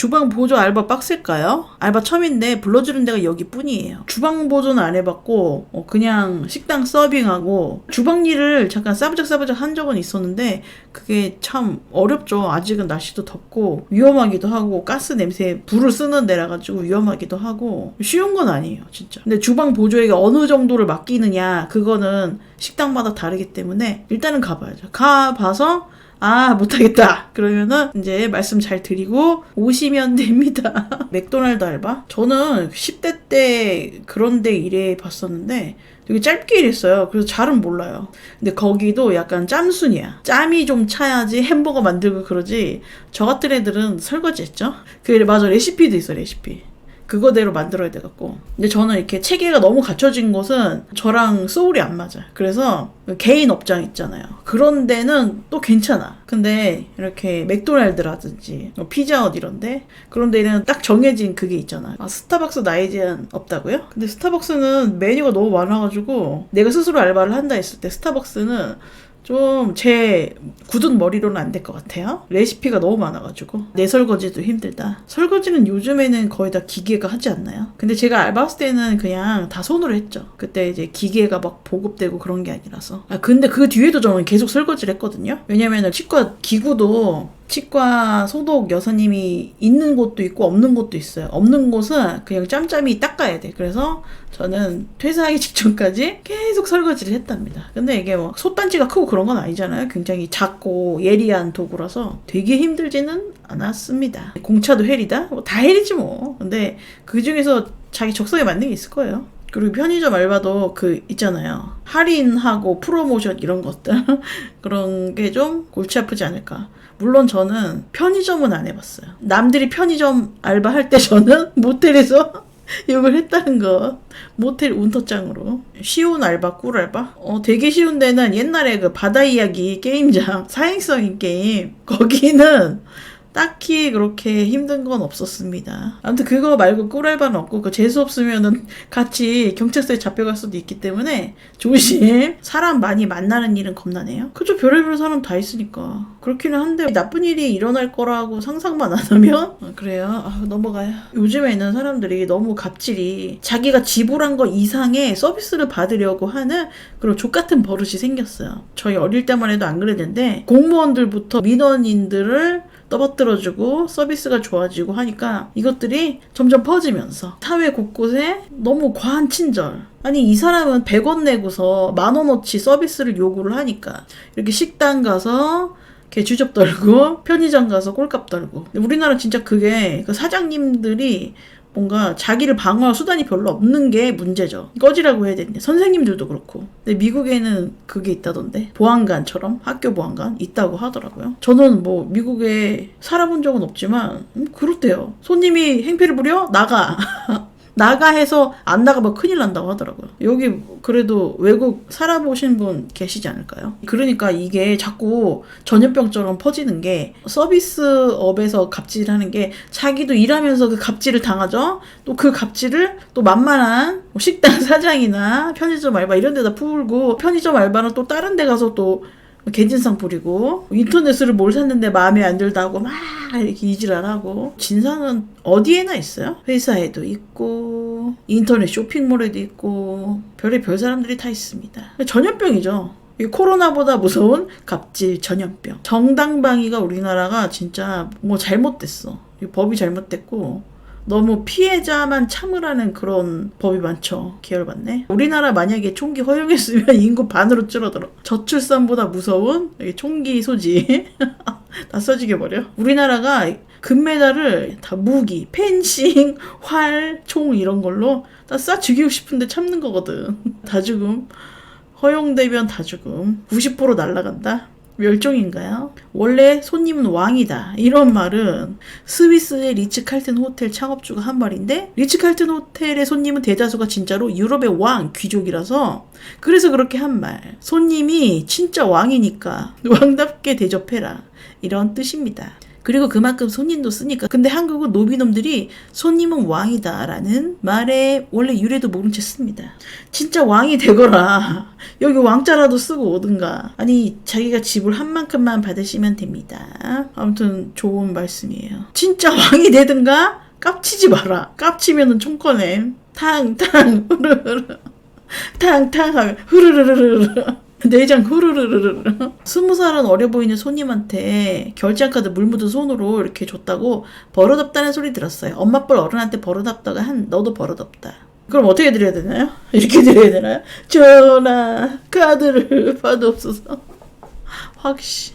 주방 보조 알바 빡셀까요? 알바 처음인데 불러주는 데가 여기뿐이에요. 주방 보조는 안 해봤고 어, 그냥 식당 서빙하고 주방 일을 잠깐 싸부작싸부작 한 적은 있었는데 그게 참 어렵죠. 아직은 날씨도 덥고 위험하기도 하고 가스 냄새 불을 쓰는 데라 가지고 위험하기도 하고 쉬운 건 아니에요, 진짜. 근데 주방 보조에게 어느 정도를 맡기느냐 그거는 식당마다 다르기 때문에 일단은 가봐야죠. 가봐서 아, 못하겠다. 그러면은 이제 말씀 잘 드리고 오시면 됩니다. 맥도날드 알바? 저는 10대 때 그런 데 일해 봤었는데 되게 짧게 일했어요. 그래서 잘은 몰라요. 근데 거기도 약간 짬순이야. 짬이 좀 차야지 햄버거 만들고 그러지. 저 같은 애들은 설거지 했죠? 그, 맞아. 레시피도 있어, 레시피. 그거대로 만들어야 돼갖고. 근데 저는 이렇게 체계가 너무 갖춰진 곳은 저랑 소울이 안 맞아요. 그래서 개인 업장 있잖아요. 그런 데는 또 괜찮아. 근데 이렇게 맥도날드라든지 뭐 피자헛 이런데 그런 데는 딱 정해진 그게 있잖아. 아, 스타벅스 나이 제한 없다고요? 근데 스타벅스는 메뉴가 너무 많아가지고 내가 스스로 알바를 한다 했을 때 스타벅스는 좀 제 굳은 머리로는 안 될 것 같아요. 레시피가 너무 많아가지고 내 설거지도 힘들다. 설거지는 요즘에는 거의 다 기계가 하지 않나요? 근데 제가 알바했을 때는 그냥 다 손으로 했죠. 그때 이제 기계가 막 보급되고 그런 게 아니라서. 아 근데 그 뒤에도 저는 계속 설거지를 했거든요. 왜냐면은 치과 기구도 치과 소독 여사님이 있는 곳도 있고 없는 곳도 있어요. 없는 곳은 그냥 짬짬이 닦아야 돼. 그래서 저는 퇴사하기 직전까지 계속 설거지를 했답니다. 근데 이게 뭐 솥단지가 크고 그런 건 아니잖아요. 굉장히 작고 예리한 도구라서 되게 힘들지는 않았습니다. 공차도 헬이다? 뭐 다 헬이지 뭐. 근데 그 중에서 자기 적성에 맞는 게 있을 거예요. 그리고 편의점 알바도 그 있잖아요. 할인하고 프로모션 이런 것들. 그런 게 좀 골치 아프지 않을까. 물론 저는 편의점은 안 해봤어요. 남들이 편의점 알바할 때 저는 모텔에서 욕을 했다는 거. 모텔 운터장으로. 쉬운 알바, 꿀 알바? 어, 되게 쉬운 데는 옛날에 그 바다 이야기 게임장, 사행성인 게임. 거기는 딱히 그렇게 힘든 건 없었습니다. 아무튼 그거 말고 꿀알바는 없고 그 재수 없으면은 같이 경찰서에 잡혀갈 수도 있기 때문에 조심. 사람 많이 만나는 일은 겁나네요. 그죠 별의별 사람 다 있으니까 그렇기는 한데 나쁜 일이 일어날 거라고 상상만 안 하면 아, 그래요. 아, 넘어가요. 요즘에는 사람들이 너무 갑질이 자기가 지불한 거 이상의 서비스를 받으려고 하는 그런 족 같은 버릇이 생겼어요. 저희 어릴 때만 해도 안 그랬는데 공무원들부터 민원인들을 떠받들어주고 서비스가 좋아지고 하니까 이것들이 점점 퍼지면서 사회 곳곳에 너무 과한 친절. 아니 이 사람은 100원 내고서 만 원어치 서비스를 요구를 하니까 이렇게 식당 가서 이렇게 주접 떨고 편의점 가서 꼴값 떨고 우리나라 진짜 그게 그 사장님들이 뭔가 자기를 방어할 수단이 별로 없는 게 문제죠. 꺼지라고 해야 되는데 선생님들도 그렇고. 근데 미국에는 그게 있다던데 보안관처럼 학교 보안관 있다고 하더라고요. 저는 뭐 미국에 살아본 적은 없지만 음, 그렇대요. 손님이 행패를 부려 나가. 나가 해서 안 나가면 큰일 난다고 하더라고요. 여기 그래도 외국 살아보신 분 계시지 않을까요? 그러니까 이게 자꾸 전염병처럼 퍼지는 게 서비스업에서 갑질하는 게 자기도 일하면서 그 갑질을 당하죠. 또 그 갑질을 또 만만한 뭐 식당 사장이나 편의점 알바 이런 데다 풀고 편의점 알바는 또 다른 데 가서 또 개진상 부리고 인터넷으로 뭘 샀는데 마음에 안 들다고 막 이렇게 이질을하고 진상은 어디에나 있어요. 회사에도 있고 인터넷 쇼핑몰에도 있고 별의 별 사람들이 다 있습니다. 전염병이죠. 이 코로나보다 무서운 갑질 전염병. 정당방위가 우리나라가 진짜 뭐 잘못됐어. 이 법이 잘못됐고 너무 피해자만 참으라는 그런 법이 많죠. 계열받네. 우리나라 만약에 총기 허용했으면 인구 반으로 줄어들어. 저출산보다 무서운 총기 소지. 다 써지게 버려. 우리나라가 금메달을 다 무기, 펜싱, 활, 총 이런 걸로 다 쏴 죽이고 싶은데 참는 거거든. 다 죽음. 허용되면 다 죽음. 90% 날라간다. 멸종인가요? 원래 손님은 왕이다. 이런 말은 스위스의 리츠칼튼 호텔 창업주가 한 말인데 리츠칼튼 호텔의 손님은 대다수가 진짜로 유럽의 왕 귀족이라서 그래서 그렇게 한 말. 손님이 진짜 왕이니까 왕답게 대접해라. 이런 뜻입니다. 그리고 그만큼 손님도 쓰니까. 근데 한국은 노비놈들이 손님은 왕이다라는 말에 원래 유래도 모른 채 씁니다. 진짜 왕이 되거라. 여기 왕자라도 쓰고 오든가. 아니, 자기가 지불 한 만큼만 받으시면 됩니다. 아무튼 좋은 말씀이에요. 진짜 왕이 되든가 깝치지 마라. 깝치면은 총꺼냄. 탕 탕 후루루루. 탕탕 하면 후루루루루. 내장 후루루루루. 스무 살은 어려 보이는 손님한테 결제카드 물 묻은 손으로 이렇게 줬다고 버릇없다는 소리 들었어요. 엄마 뻘 어른한테 버릇없다가 한 너도 버릇없다. 그럼 어떻게 드려야 되나요? 이렇게 드려야 되나요? 전화 카드를 받옵소서. 확시.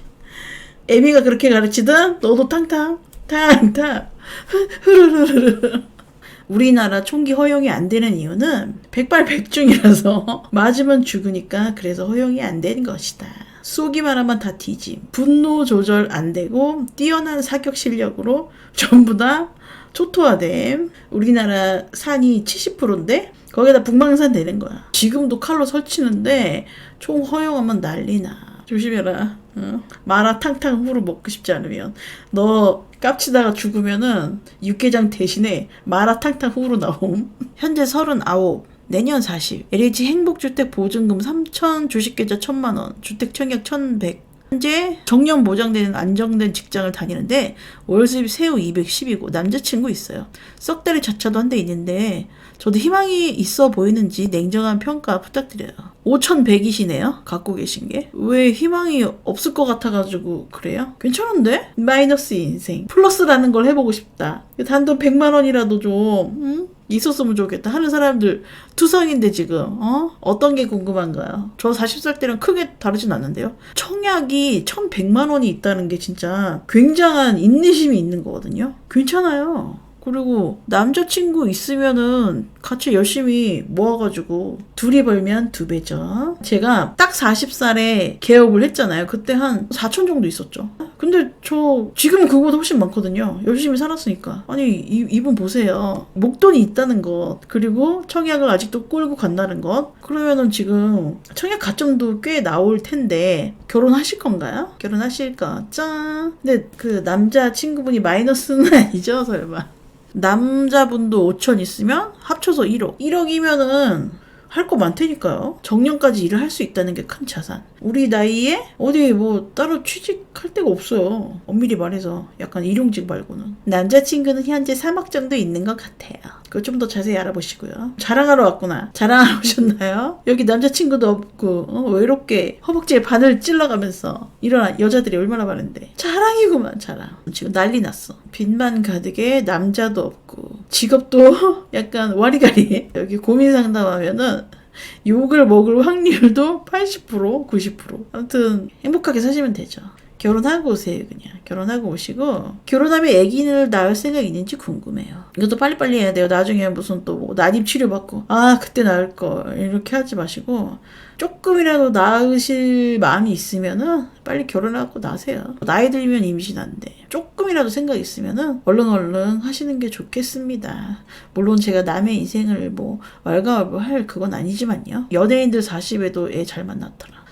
애미가 그렇게 가르치든 너도 탕탕 탕탕 흐르르르르. 우리나라 총기 허용이 안 되는 이유는 백발백중이라서 맞으면 죽으니까 그래서 허용이 안 되는 것이다. 쏘기만 하면 다 뒤짐. 분노 조절 안 되고 뛰어난 사격 실력으로 전부 다 초토화됨. 우리나라 산이 70%인데 거기다 북방산 되는 거야. 지금도 칼로 설치는데 총 허용하면 난리나. 조심해라. 어? 마라탕탕 후루 먹고 싶지 않으면 너 깝치다가 죽으면은 육개장 대신에 마라탕탕 후루 나옴. 현재 39. 내년 40. LH 행복주택 보증금 3천, 주식계좌 1천만 원, 주택 청약 1,100. 현재 정년 보장되는 안정된 직장을 다니는데 월 수입 세후 210이고 남자친구 있어요. 썩 달이 자차도 한 대 있는데 저도 희망이 있어 보이는지 냉정한 평가 부탁드려요. 5,100이시네요. 갖고 계신 게. 왜 희망이 없을 것 같아가지고 그래요? 괜찮은데? 마이너스 인생. 플러스라는 걸 해보고 싶다. 단돈 100만 원이라도 좀 응? 있었으면 좋겠다 하는 사람들 투성인데 지금 어? 어떤 게 궁금한가요? 저 40살 때랑 크게 다르진 않는데요. 청약이 1,100만 원이 있다는 게 진짜 굉장한 인내심이 있는 거거든요. 괜찮아요. 그리고 남자친구 있으면은 같이 열심히 모아가지고 둘이 벌면 두 배죠. 제가 딱 40살에 개업을 했잖아요. 그때 한 4천 정도 있었죠. 근데 저 지금은 그거보다 훨씬 많거든요. 열심히 살았으니까. 아니 이, 이분 보세요. 목돈이 있다는 것 그리고 청약을 아직도 끌고 간다는 것 그러면은 지금 청약 가점도 꽤 나올 텐데 결혼하실 건가요? 결혼하실까? 짠. 근데 그 남자 친구분이 마이너스는 아니죠 설마. 남자분도 5천 있으면 합쳐서 1억. 1억이면은 할 거 많다니까요. 정년까지 일을 할 수 있다는 게 큰 자산. 우리 나이에 어디 뭐 따로 취직할 데가 없어요. 엄밀히 말해서 약간 일용직 말고는. 남자친구는 현재 3억 정도 있는 것 같아요. 그거 좀 더 자세히 알아보시고요. 자랑하러 왔구나. 자랑하러 오셨나요? 여기 남자친구도 없고 어, 외롭게 허벅지에 바늘 찔러가면서 일어난 여자들이 얼마나 많은데 자랑이구만 자랑. 지금 난리 났어. 빚만 가득에 남자도 없고 직업도 약간 와리가리. 여기 고민 상담하면은 욕을 먹을 확률도 80% 90% 아무튼 행복하게 사시면 되죠. 결혼하고 오세요 그냥. 결혼하고 오시고 결혼하면 아기를 낳을 생각 있는지 궁금해요. 이것도 빨리빨리 해야 돼요. 나중에 무슨 또 뭐 난임 치료 받고 아 그때 낳을 걸 이렇게 하지 마시고 조금이라도 낳으실 마음이 있으면은 빨리 결혼하고 나세요. 나이 들면 임신 안돼. 조금이라도 생각 있으면은 얼른 얼른 하시는 게 좋겠습니다. 물론 제가 남의 인생을 뭐 왈가왈부할 그건 아니지만요. 연예인들 40에도 애 잘 만났더라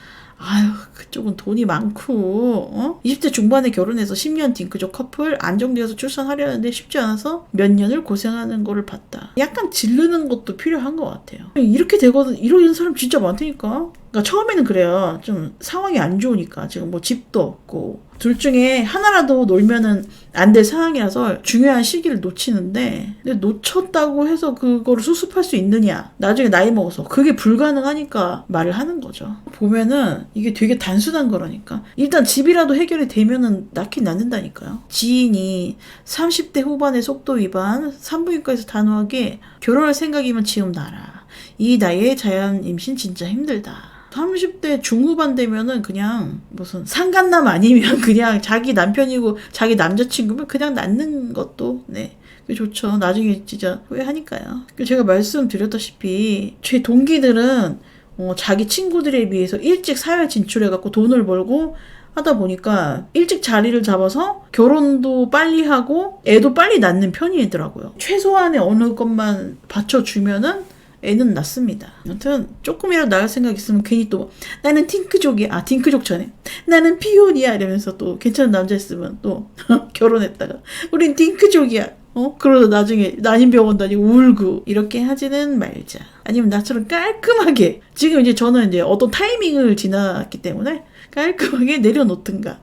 아유, 그쪽은 돈이 많고, 어? 20대 중반에 결혼해서 10년 딩크족 커플 안정되어서 출산하려는데 쉽지 않아서 몇 년을 고생하는 거를 봤다. 약간 질르는 것도 필요한 것 같아요. 이렇게 되거든, 이러는 사람 진짜 많다니까? 그러니까 처음에는 그래요. 좀 상황이 안 좋으니까. 지금 뭐 집도 없고. 둘 중에 하나라도 놀면은 안 될 상황이라서 중요한 시기를 놓치는데 근데 놓쳤다고 해서 그거를 수습할 수 있느냐 나중에 나이 먹어서 그게 불가능하니까 말을 하는 거죠 보면은 이게 되게 단순한 거라니까 일단 집이라도 해결이 되면은 낳긴 낳는다니까요 지인이 30대 후반의 속도 위반 산부인과에서 단호하게 결혼할 생각이면 지금 나라 이 나이에 자연 임신 진짜 힘들다 30대 중후반 되면은 그냥 무슨 상간남 아니면 그냥 자기 남편이고 자기 남자친구면 그냥 낳는 것도 네. 그게 좋죠. 나중에 진짜 후회하니까요. 제가 말씀드렸다시피 제 동기들은 어, 자기 친구들에 비해서 일찍 사회 진출해갖고 돈을 벌고 하다 보니까 일찍 자리를 잡아서 결혼도 빨리 하고 애도 빨리 낳는 편이더라고요. 최소한의 어느 것만 받쳐주면은 애는 낳습니다. 아무튼 조금이라도 나을 생각 있으면 괜히 또 나는 팅크족이야. 아 팅크족 전에 나는 피온이야 이러면서 또 괜찮은 남자 있으면 또 결혼했다가 우린 팅크족이야. 어? 그러다 나중에 난임병원 다니고 울고 이렇게 하지는 말자. 아니면 나처럼 깔끔하게 지금 이제 저는 이제 어떤 타이밍을 지났기 때문에 깔끔하게 내려놓든가